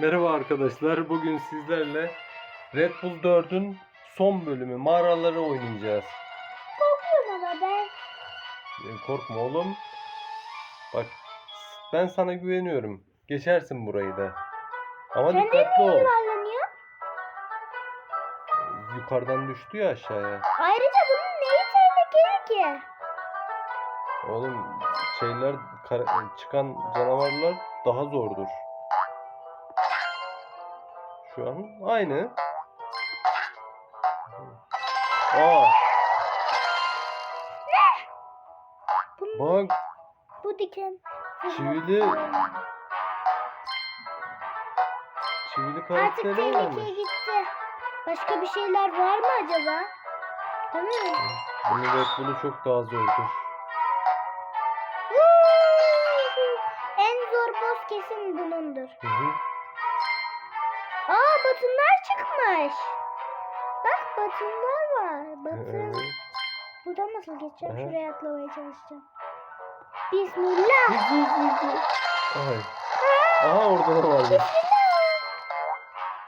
Merhaba arkadaşlar. Bugün sizlerle Red Bull 4'ün son bölümü mağaraları oynayacağız. Korkuyorum ama ben. Korkma oğlum. Bak ben sana güveniyorum. Geçersin burayı da. Ama Sen de dikkatli ol. Yukarıdan düştü ya aşağıya. Ayrıca bunun neyi tehlikeli ki? Oğlum şeyler çıkan canavarlar daha zordur. Şu an aynı. Aa, bak bu diken. Çivili çivili Artık karakteri varmış. gitti. Başka bir şeyler var mı acaba? Mi? Bunun Red Bull'u çok daha zordur. en zor boss kesin bunundur. Hı hı. Aa batınlar çıkmış. Bak batınlar var. Batın. Evet. Buradan nasıl geçeceğim? Aha. Şuraya atlamaya çalışacağım. Bismillah. Ay. Aha orada da varmış.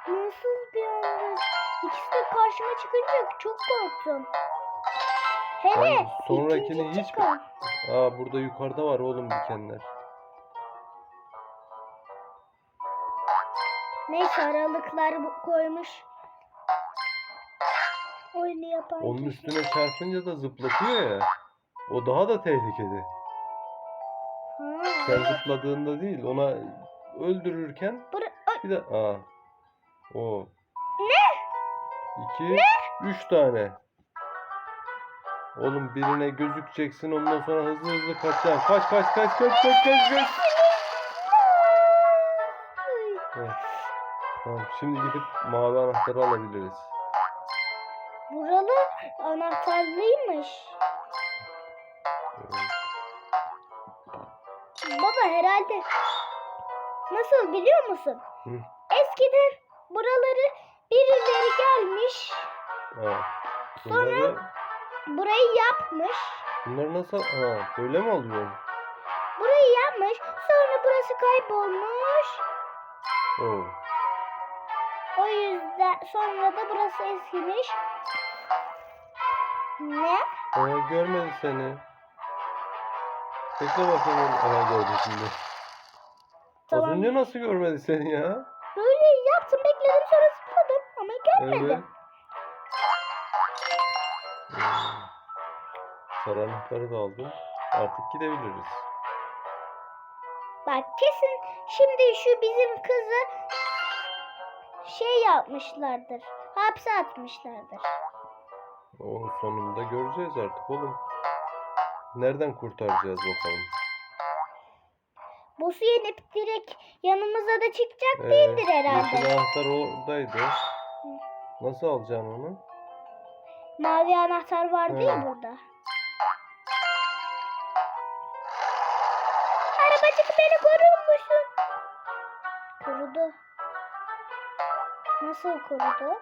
Nasıl bir anda? İkisi de karşıma çıkınca çok korktum. Hele Ben sonrakini hiç- çıkan. Aa burada yukarıda var oğlum dikenler. Neyse aralıklar koymuş. Oyunu yapan Onun üstüne çarpınca da zıplatıyor ya. O daha da tehlikeli. Ha, Sen zıpladığında değil ona öldürürken Ay, bir de aa o Ne? iki üç tane. Oğlum birine gözükeceksin ondan sonra hızlı hızlı kaçacaksın. Kaç kaç kaç kaç kaç kaç kaç. Tamam şimdi gidip mavi anahtarı alabiliriz. Buralı anahtarlıymış. Evet. Baba herhalde nasıl biliyor musun? Hı. Eskiden buraları birileri gelmiş. Sonra- Bunları, burayı yapmış, bunları nasıl? Ha, böyle mi alıyorsun? burayı yapmış, sonra burası kaybolmuş. Oo. O yüzden sonra da burası eskimiş. Ne? Aa, görmedi seni. Bekle bakalım. Aha gördü şimdi. Az Tamam. önce nasıl görmedi seni ya? Böyle yaptım, bekledim sonra zıpladım ama görmedi. Evet. Hmm. Sarı anahtarı da aldım. Artık gidebiliriz. Bak kesin şimdi şu bizim kızı şey yapmışlardır. Hapse atmışlardır. Onun sonunda göreceğiz artık oğlum. Nereden kurtaracağız bakalım. Boss'u yenip direkt yanımıza da çıkacak Ee, değildir Yeşil herhalde. anahtar oradaydı. Nasıl alacaksın onu? Mavi anahtar vardı ya He. burada. Arabacık beni korur musun? Korudu. Nasıl korudu?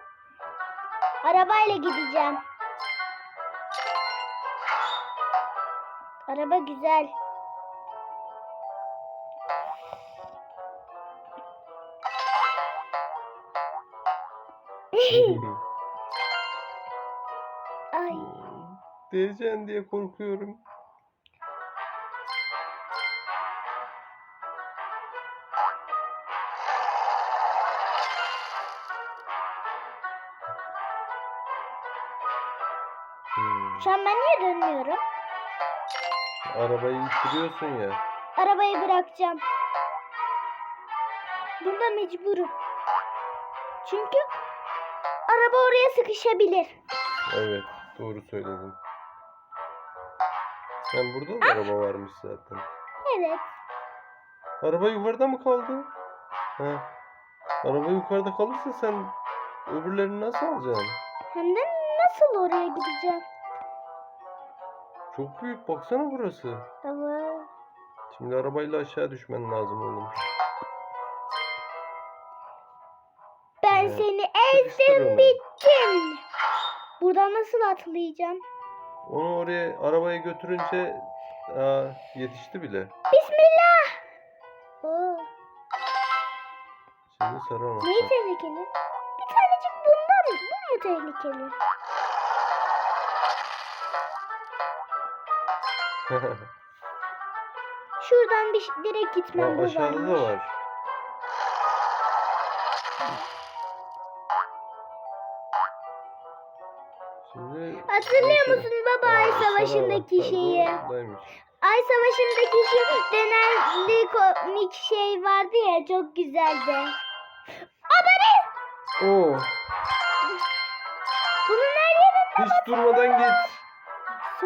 Arabayla gideceğim. Araba güzel. Ay. Diyeceksin diye korkuyorum. Şu an ben niye dönmüyorum? Arabayı ittiriyorsun ya. Arabayı bırakacağım. Bunda mecburum. Çünkü araba oraya sıkışabilir. Evet, doğru söyledin. Hem burada da araba varmış zaten. Evet. Araba yukarıda mı kaldı? Ha. Araba yukarıda kalırsa sen öbürlerini nasıl alacaksın? Hem de nasıl oraya gideceğim? Çok büyük baksana burası. Evet. Şimdi arabayla aşağı düşmen lazım oğlum. Ben Evet. seni ezdim bittim. Buradan nasıl atlayacağım? Onu oraya arabayı götürünce aa, yetişti bile. Bismillah. Oo. Şimdi sarı Neyi anahtar. tehlikeli? Bir tanecik bundan bu mu tehlikeli? Şuradan bir direkt gitmem bu aşağıda varmış. da var. Şimdi Hatırlıyor Neyse. musun baba Ay Aa, sarı Savaşı'ndaki anahtar şeyi? Ay Savaşı'ndaki şu denerli komik şey vardı ya çok güzeldi. Abone! Oo, Bunun her yerinde hiç durmadan git.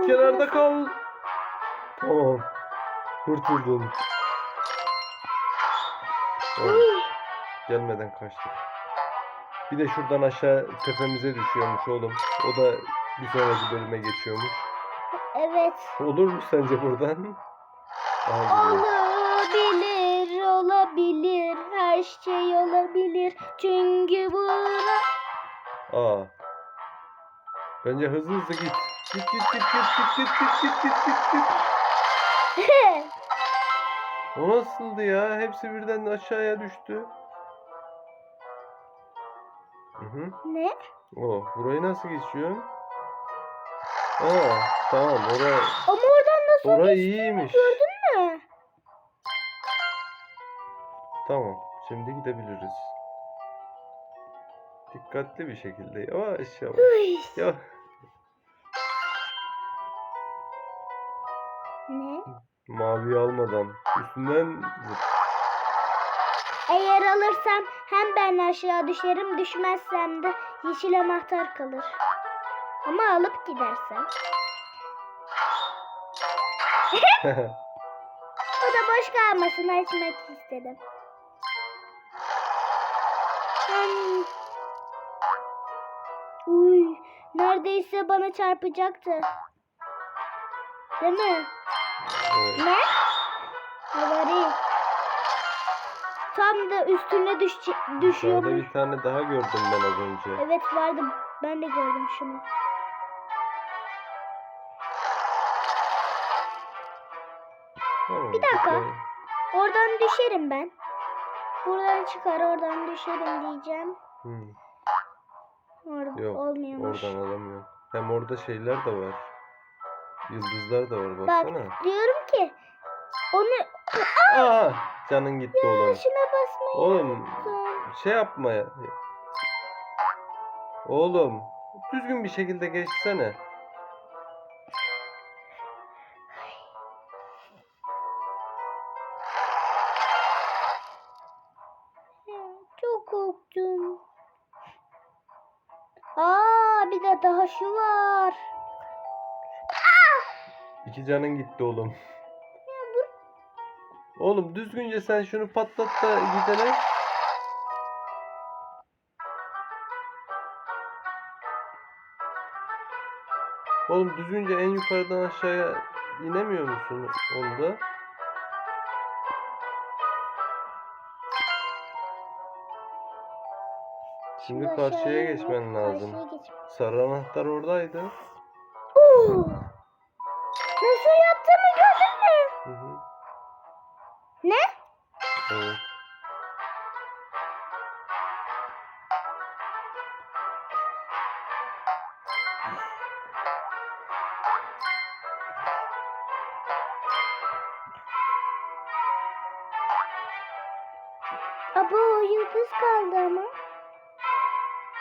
Kenarda kal. Kurtuldun. Evet, Uy, gelmeden kaçtık. Bir de şuradan aşağı tepemize düşüyormuş oğlum. O da bir sonraki bölüme geçiyormuş. Evet. Olur mu sence buradan? Aha, gidiyor. Olabilir, olabilir. Her şey olabilir. Çünkü buna... Aa. Bence hızlı hızlı. Git git git git git git git git git git git. O nasıldı ya? Hepsi birden aşağıya düştü. Hı hı. ne? O, burayı nasıl geçiyor? Aa, tamam. Ora, Ama oradan nasıl ora iyiymiş. gördün mü? Tamam. Şimdi gidebiliriz. Dikkatli bir şekilde. Yavaş yavaş. Uy. Ya. Mavi almadan. Üstünden. Eğer alırsam hem ben aşağı düşerim düşmezsem de yeşil anahtar kalır. Ama alıp gidersem. O da boş kalmasın açmak istedim. Hmm. Uy, neredeyse bana çarpacaktı. Değil mi? Evet. Ne? Havari. Tam da üstüne düş Dışarıda düşüyormuş. bir tane daha gördüm ben az önce. Evet vardı. Ben de gördüm şunu. Tamam, Bir dakika. bakalım. Oradan düşerim ben. Buradan çıkar oradan düşerim diyeceğim. Hmm, Orada Yok, olmuyormuş. oradan alamıyorum. Hem orada şeyler de var. Yıldızlar da var Bak baksana. diyorum ki onu Aa, canın gitti oğlum. şuna basmayı Oğlum unuttum. şey yapma ya. Oğlum düzgün bir şekilde geçsene. Ya, Çok korktum. Aa bir de daha şu var. İki canın gitti oğlum. Oğlum düzgünce sen şunu patlat da gidelim. Oğlum düzgünce en yukarıdan aşağıya inemiyor musun onda? Şimdi karşıya geçmen lazım. Sarı anahtar oradaydı. Oo!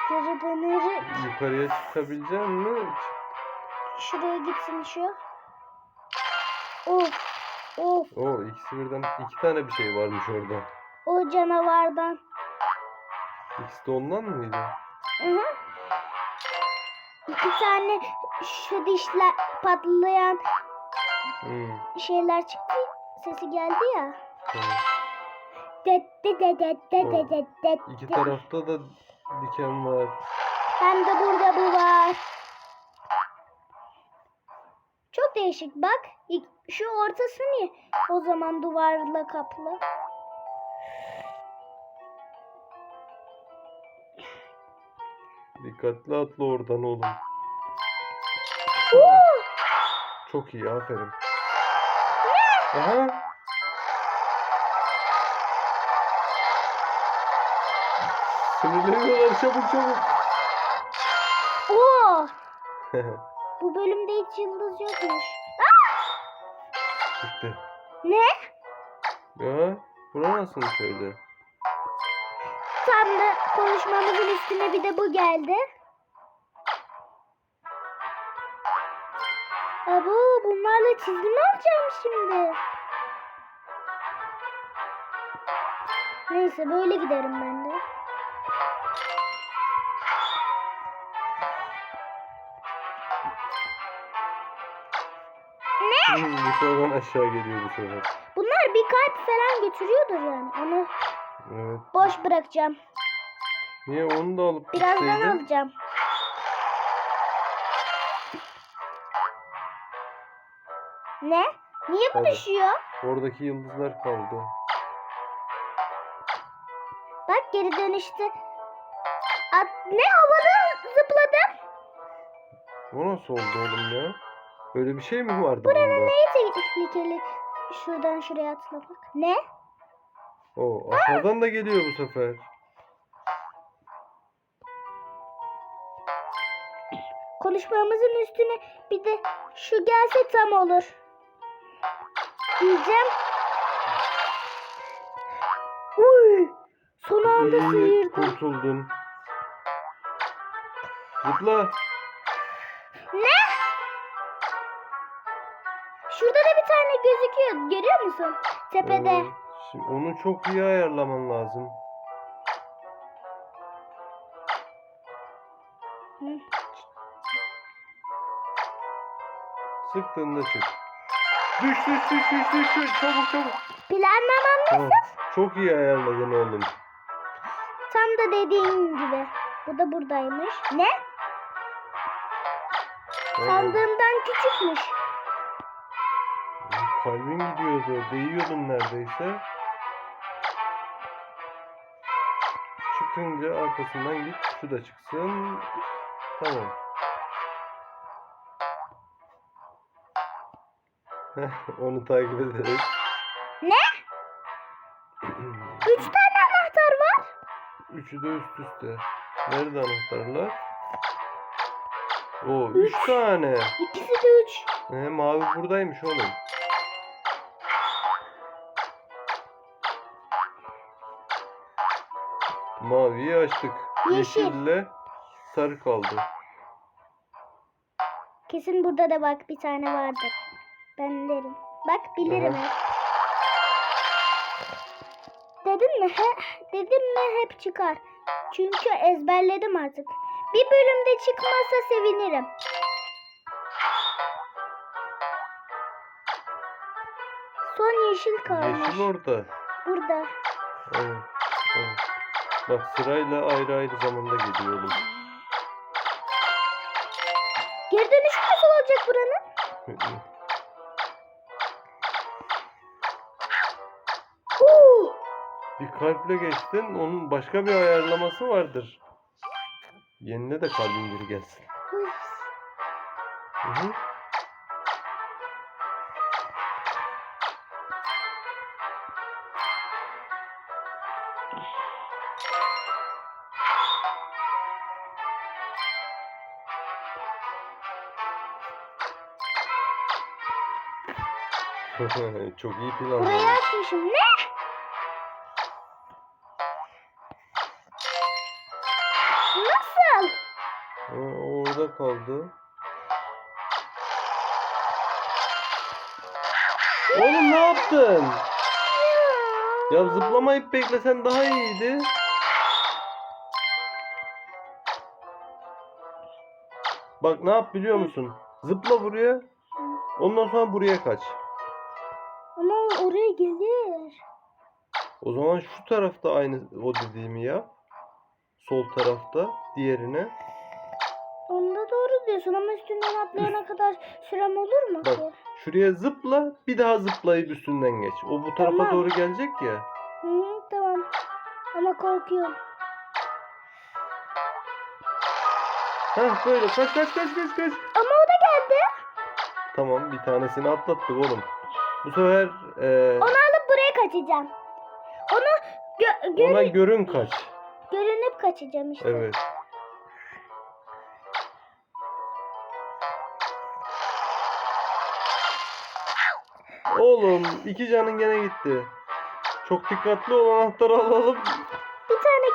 Geri döneri Yukarıya çıkabilecek mi? şuraya gitsin şu. Of. Of. O ikisi birden iki tane bir şey varmış orada. O canavardan. İkisi de ondan mıydı? Hı hı. İki tane şu dişler patlayan Hmm. şeyler çıktı. Sesi geldi ya. Tamam. Det det det det det det det det İki tarafta da diken var. Hem de burada bu var. Çok değişik bak. Şu ortası niye o zaman duvarla kaplı? Dikkatli atla oradan oğlum. Oo! Çok iyi aferin. Aha. Sinirleniyorlar çabuk çabuk. Oo! Bu bölümde hiç yıldız yokmuş. Çıktı. Ne? Ya bura nasıl şöyle? Tam da konuşmamızın üstüne bir de bu geldi. Abo bunlarla çizgi mi alacağım şimdi? Neyse böyle giderim ben yukarıdan aşağı geliyor bu sefer. Bunlar bir kalp falan götürüyordur yani. Onu Evet. boş bırakacağım. Niye onu da alıp Birazdan gitseydin? alacağım. Ne? Niye bu Hadi. düşüyor? Oradaki yıldızlar kaldı. Bak geri dönüştü. At, ne havada zıpladım. O nasıl oldu oğlum ya? Böyle bir şey mi vardı Buranın bunda? tehlikeli? Şuradan şuraya atlamak. Ne? O aşağıdan da geliyor bu sefer. Konuşmamızın üstüne bir de şu gelse tam olur. Diyeceğim. Uy! Son anda İyi sıyırdım. kurtuldun. Zıpla. Gözüküyor. Görüyor musun? Tepede. Oo, Şimdi onu çok iyi ayarlaman lazım. Hı. Sıktığında çık. Düş düş düş düş düş düş. Çabuk çabuk. Planlamam Tamam. Çok iyi ayarladın oğlum. tam da dediğin gibi. Bu da buradaymış. Ne? Sandığımdan küçükmüş. Kalbin gidiyordu. Değiyordun neredeyse. Çıkınca arkasından git. Şu da çıksın. Tamam. Onu takip ederek. Ne? Üç tane anahtar var. Üçü de üst üste. Nerede anahtarlar? O üç tane. İkisi de üç. He, mavi buradaymış oğlum. Maviyi açtık. Yeşil. Yeşille sarı kaldı. Kesin burada da bak bir tane vardır. Ben derim. Bak bilirim Aha. Dedim mi? He, dedim mi hep çıkar. Çünkü ezberledim artık. Bir bölümde çıkmazsa sevinirim. Son yeşil kalmış. Yeşil orada. Burada. Evet, evet. Bak sırayla ayrı ayrı zamanda geliyor oğlum. Geri dönüşü nasıl olacak buranın? Oo! Bir kalple geçtin. Onun başka bir ayarlaması vardır. Yenine de kalbin geri gelsin. Hı hı. Çok iyi plan. Burayı açmışım. Ne? Nasıl? O orada kaldı. Oğlum ne yaptın? Ya zıplamayıp beklesen daha iyiydi. Bak ne yap biliyor musun? Zıpla buraya. Ondan sonra buraya kaç. Gelir. O zaman şu tarafta aynı o dediğimi yap. Sol tarafta diğerine. Onda doğru diyorsun ama üstünden atlayana kadar sürem olur mu Bak. ki? Şuraya zıpla bir daha zıplayıp üstünden geç. O bu tarafa Tamam. doğru gelecek ya. Hı, tamam. Ama korkuyorum. Heh böyle kaç kaç kaç kaç kaç. Ama o da geldi. Tamam bir tanesini atlattık oğlum. Bu sefer eee, Onu alıp buraya kaçacağım. Onu gö- ona görü- görün kaç. görünüp açacağım işte. Evet. Oğlum iki canın gene gitti. Çok dikkatli ol anahtarı alalım. Bir tane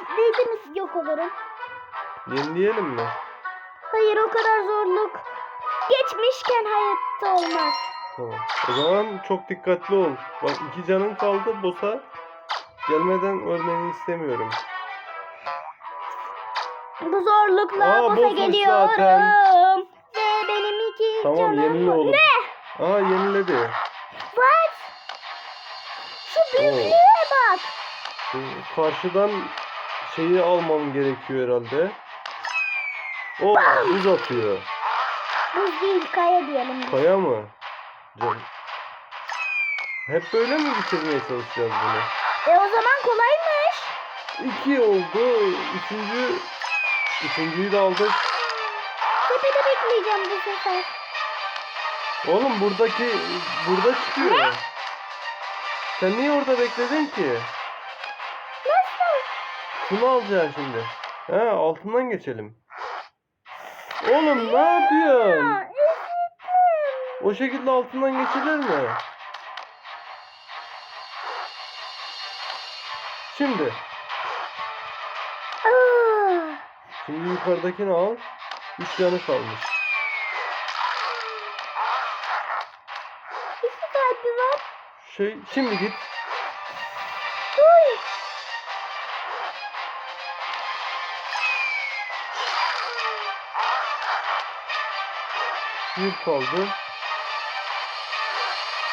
gittiydiniz yok olurum. Yenileyelim mi? Hayır o kadar zorluk. Geçmişken hayatta olmaz. Tamam. O zaman çok dikkatli ol. Bak iki canın kaldı boss'a. Gelmeden ölmeni istemiyorum. Bu zorlukla Aa, bossmuş geliyorum. zaten. Ve benim iki Tamam canım yenile oğlum. Ne? Aa yeniledi. What? Şu büyüklüğe bak. Karşıdan şeyi almam gerekiyor herhalde. O buz atıyor. Buz değil kaya diyelim. Kaya mı? Can. Hep böyle mi bitirmeye çalışacağız bunu? E o zaman kolaymış. İki oldu. Üçüncü... Üçüncüyü de aldık. Tepede bekleyeceğim bu sefer. Oğlum buradaki... Burada çıkıyor. Sen niye orada bekledin ki? Nasıl? Şunu alacaksın şimdi. He altından geçelim. Oğlum ne yapıyorsun? O şekilde altından geçilir mi? Şimdi. Şimdi yukarıdakini al. Üç canı kalmış. iki kalbi var. Şey, şimdi git. Uy. Bir kaldı.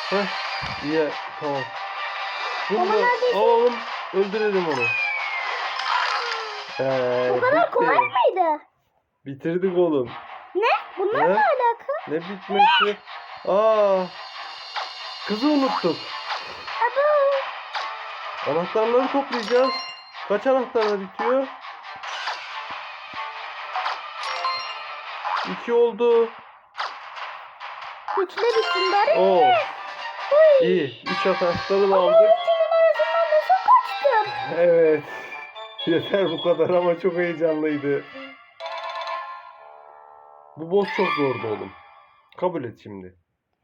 Heh, iyi, tamam. Bunu Ama da alalım, öldürelim onu. Ee, Bu kadar bitti. kolay mıydı? Bitirdik oğlum. Ne? Bunlar Ne? ne alaka? Ne bitmesi? Aa, kızı unuttuk. Abo. Anahtarları toplayacağız. Kaç anahtarla bitiyor? İki oldu. Üçle bitsin bari. Oo. İyi. Üç anahtarı da Ama aldık. Evet. Yeter bu kadar ama çok heyecanlıydı. Bu boss çok zordu oğlum. Kabul et şimdi.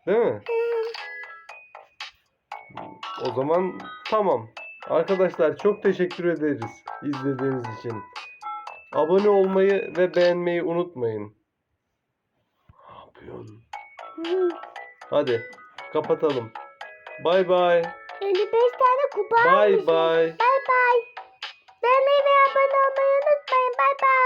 Değil mi? O zaman tamam. Arkadaşlar çok teşekkür ederiz izlediğiniz için. Abone olmayı ve beğenmeyi unutmayın. Ne yapıyorsun? Hadi Kapatalım. Bay bay. 55 tane kupa Bay almışım. bay. Bay bay. Beğenmeyi ve abone olmayı unutmayın. Bay bay.